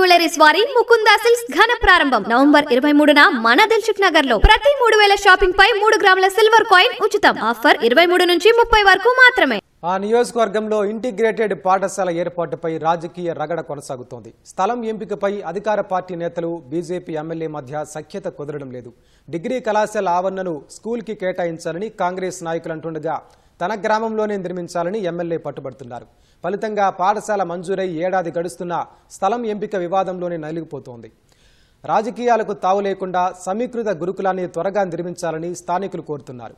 Jewelleries వారి Mukunda silks ఘన ప్రారంభం. నవంబర్ ఇరవై మూడున మన దిల్షుక్ నగర్లో ప్రతి మూడు వేల షాపింగ్ పై మూడు గ్రాముల సిల్వర్ కాయిన్ ఉచితం. ఆఫర్ ఇరవై మూడు నుంచి ముప్పై వరకు మాత్రమే. ఆ నియోజకవర్గంలో ఇంటిగ్రేటెడ్ పాఠశాల ఏర్పాటుపై రాజకీయ రగడ కొనసాగుతోంది. స్థలం ఎంపికపై అధికార పార్టీ నేతలు బీజేపీ ఎమ్మెల్యే మధ్య సఖ్యత కుదరడం లేదు. డిగ్రీ కళాశాల ఆవరణను స్కూల్కి కేటాయించాలని కాంగ్రెస్ నాయకులు అంటుండగా తన గ్రామంలోనే నిర్మించాలని ఎమ్మెల్యే పట్టుబడుతున్నారు. ఫలితంగా పాఠశాల మంజూరై ఏడాది గడుస్తున్న స్థలం ఎంపిక వివాదంలోనే నలిగిపోతోంది. రాజకీయాలకు తావు లేకుండా సమీకృత గురుకులాన్ని త్వరగా నిర్మించాలని స్థానికులు కోరుతున్నారు.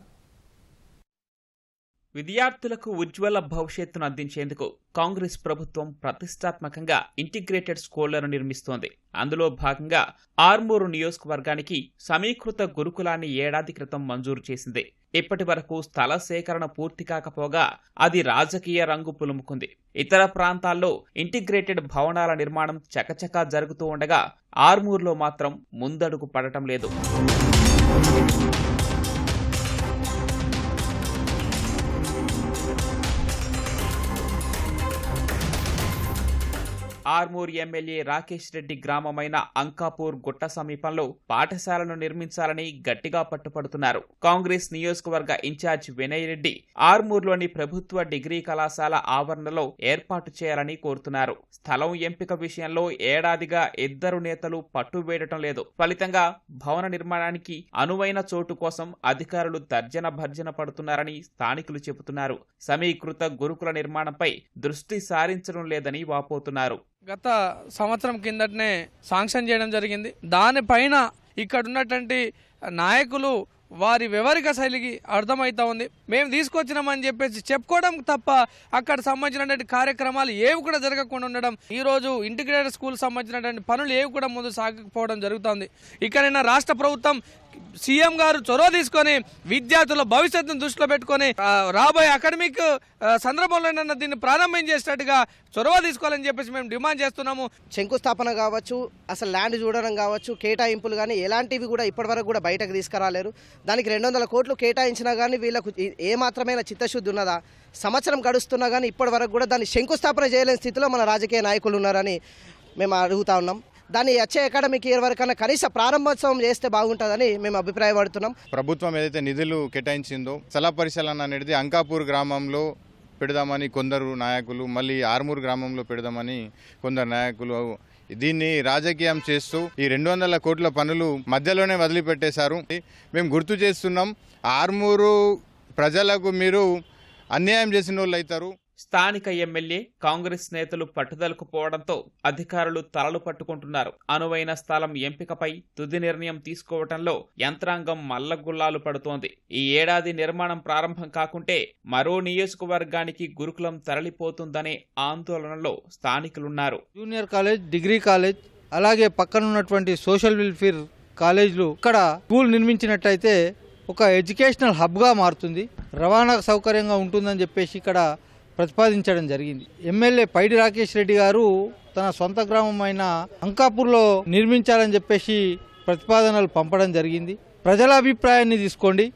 విద్యార్థులకు ఉజ్వల భవిష్యత్తును అందించేందుకు కాంగ్రెస్ ప్రభుత్వం ప్రతిష్టాత్మకంగా ఇంటిగ్రేటెడ్ స్కూళ్ళను నిర్మిస్తోంది. అందులో భాగంగా ఆర్మూరు నియోజకవర్గానికి సమీకృత గురుకులాన్ని ఏడాది క్రితం మంజూరు చేసింది. ఇప్పటి వరకు స్థల సేకరణ పూర్తి కాకపోగా అది రాజకీయ రంగు పులుముకుంది. ఇతర ప్రాంతాల్లో ఇంటిగ్రేటెడ్ భవనాల నిర్మాణం చకచకా జరుగుతూ ఉండగా ఆర్మూర్లో మాత్రం ముందడుగు పడటం లేదు. ఆర్మూర్ ఎమ్మెల్యే రాకేష్ రెడ్డి గ్రామమైన అంకాపూర్ గుట్ట సమీపంలో పాఠశాలను నిర్మించాలని గట్టిగా పట్టుపడుతున్నారు. కాంగ్రెస్ నియోజకవర్గ ఇన్ఛార్జ్ వినయ్ రెడ్డి ఆర్మూర్లోని ప్రభుత్వ డిగ్రీ కళాశాల ఆవరణలో ఏర్పాటు చేయాలని కోరుతున్నారు. స్థలం ఎంపిక విషయంలో ఏడాదిగా ఇద్దరు నేతలు పట్టు వేయటం లేదు. ఫలితంగా భవన నిర్మాణానికి అనువైన చోటు కోసం అధికారులు తర్జన భర్జన పడుతున్నారని స్థానికులు చెబుతున్నారు. సమీకృత గురుకుల నిర్మాణంపై దృష్టి సారించడం లేదని వాపోతున్నారు. గత సంవత్సరం కిందటనే శాంక్షన్ చేయడం జరిగింది. దానిపైన ఇక్కడ ఉన్నటువంటి నాయకులు వారి వివరిక శైలికి అర్థమవుతా ఉంది. మేము తీసుకొచ్చినామని చెప్పేసి చెప్పుకోవడం తప్ప అక్కడ సంబంధించినటువంటి కార్యక్రమాలు ఏవి కూడా జరగకుండా ఉండడం ఈ రోజు ఇంటిగ్రేటెడ్ స్కూల్ సంబంధించినటువంటి పనులు ఏవి కూడా ముందు సాగకపోవడం జరుగుతుంది. ఇక్కడైనా రాష్ట్ర ప్రభుత్వం సీఎం గారు చొరవ తీసుకొని విద్యార్థుల భవిష్యత్తును దృష్టిలో పెట్టుకొని రాబోయే అకాడమిక్ సందర్భంలోనైనా దీన్ని ప్రారంభం చేసేటట్టుగా చొరవ తీసుకోవాలని చెప్పేసి మేము డిమాండ్ చేస్తున్నాము. శంకుస్థాపన కావచ్చు అసలు ల్యాండ్ చూడడం కావచ్చు కేటాయింపులు కానీ ఎలాంటివి కూడా ఇప్పటివరకు కూడా బయటకు తీసుకురాలేరు. దానికి రెండు వందల కోట్లు కేటాయించినా కానీ వీళ్ళకు ఏ మాత్రమైన చిత్తశుద్ధి ఉన్నదా? సంవత్సరం గడుస్తున్నా కానీ ఇప్పటి వరకు కూడా దాన్ని శంకుస్థాపన చేయలేని స్థితిలో మన రాజకీయ నాయకులు ఉన్నారని మేము అడుగుతా ఉన్నాం. దాన్ని వచ్చే అకాడమిక్ ఇయర్ వరకన్నా కనీస ప్రారంభోత్సవం చేస్తే బాగుంటుందని మేము అభిప్రాయపడుతున్నాం. ప్రభుత్వం ఏదైతే నిధులు కేటాయించిందో స్థల పరిశీలన అనేది అంకాపూర్ గ్రామంలో పెడదామని కొందరు నాయకులు మళ్ళీ ఆర్మూర్ గ్రామంలో పెడదామని కొందరు నాయకులు దీన్ని రాజకీయం చేస్తూ ఈ రెండు వందల కోట్ల పనులు మధ్యలోనే వదిలిపెట్టేశారు. మేము గుర్తు చేస్తున్నాం ఆర్మూరు ప్రజలకు మీరు అన్యాయం చేసిన వాళ్ళు అవుతారు స్థానిక ఎమ్మెల్యే కాంగ్రెస్ నేతలు పట్టుదలకు పోవడంతో అధికారులు తలలు పట్టుకుంటున్నారు. అనువైన స్థలం ఎంపికపై తుది నిర్ణయం తీసుకోవటంలో యంత్రాంగం మల్లగుల్లాలు పడుతోంది. ఈ ఏడాది నిర్మాణం ప్రారంభం కాకుంటే మరో నియోజకవర్గానికి గురుకులం తరలిపోతుందనే ఆందోళనలో స్థానికులున్నారు. జూనియర్ కాలేజ్ డిగ్రీ కాలేజ్ అలాగే పక్కన ఉన్నటువంటి సోషల్ వెల్ఫేర్ కాలేజీలు ఇక్కడ స్కూల్ నిర్మించినట్టయితే ఒక ఎడ్యుకేషనల్ హబ్గా మారుతుంది. రవాణా సౌకర్యంగా ఉంటుందని చెప్పేసి ఇక్కడ ప్రతిపాదించడం జరిగింది. ఎమ్మెల్యే పైడి రాకేష్ రెడ్డి గారు తన సొంత గ్రామమైన అంకాపూర్లో నిర్మించాలని చెప్పేసి ప్రతిపాదనలు పంపడం జరిగింది. ప్రజల అభిప్రాయాన్ని తీసుకోండి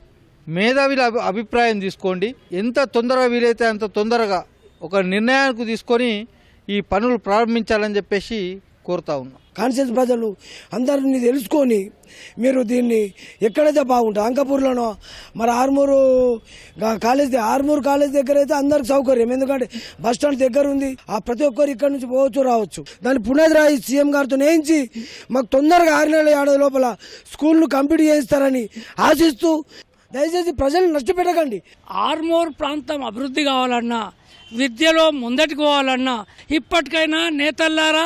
మేధావుల అభి- అభిప్రాయం తీసుకోండి. ఎంత తొందరగా వీలైతే అంత తొందరగా ఒక నిర్ణయానికి తీసుకొని ఈ పనులు ప్రారంభించాలని చెప్పేసి కోరుతా ఉన్నాం. కాన్షియస్ ప్రజలు అందరినీ తెలుసుకొని మీరు దీన్ని ఎక్కడైతే బాగుంటుంది అంకపూర్లోనో మరి ఆర్మూరు కాలేజ్ ఆర్మూరు కాలేజ్ దగ్గర అయితే అందరికి సౌకర్యం. ఎందుకంటే బస్ స్టాండ్ దగ్గర ఉంది ఆ ప్రతి ఒక్కరు ఇక్కడ నుంచి పోవచ్చు రావచ్చు. దాన్ని పునాది రాయి సీఎం గారితో నేయించి మాకు తొందరగా ఆరు నెలల ఏడాది లోపల స్కూల్ను కంప్లీట్ చేయిస్తారని ఆశిస్తూ దయచేసి ప్రజలు నష్టపెట్టకండి ఆర్మోర్ ప్రాంతం అభివృద్ధి కావాలన్నా విద్యలో ముందటికి పోవాలన్నా ఇప్పటికైనా నేతల్లారా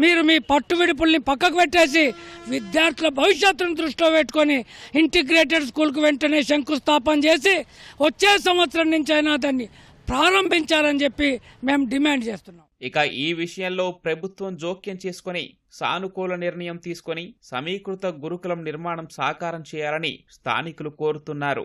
మీరు మీ పట్టు విడుపుల్ని పక్కకు పెట్టేసి విద్యార్థుల భవిష్యత్తును దృష్టిలో పెట్టుకొని ఇంటిగ్రేటెడ్ స్కూల్కు వెంటనే శంకుస్థాపన చేసి వచ్చే సంవత్సరం నుంచి అయినా దాన్ని ప్రారంభించాలని చెప్పి మేము డిమాండ్ చేస్తున్నాం. ఇక ఈ విషయంలో ప్రభుత్వం జోక్యం చేసుకొని సానుకూల నిర్ణయం తీసుకొని సమీకృత గురుకులం నిర్మాణం సాకారం చేయాలని స్థానికులు కోరుతున్నారు.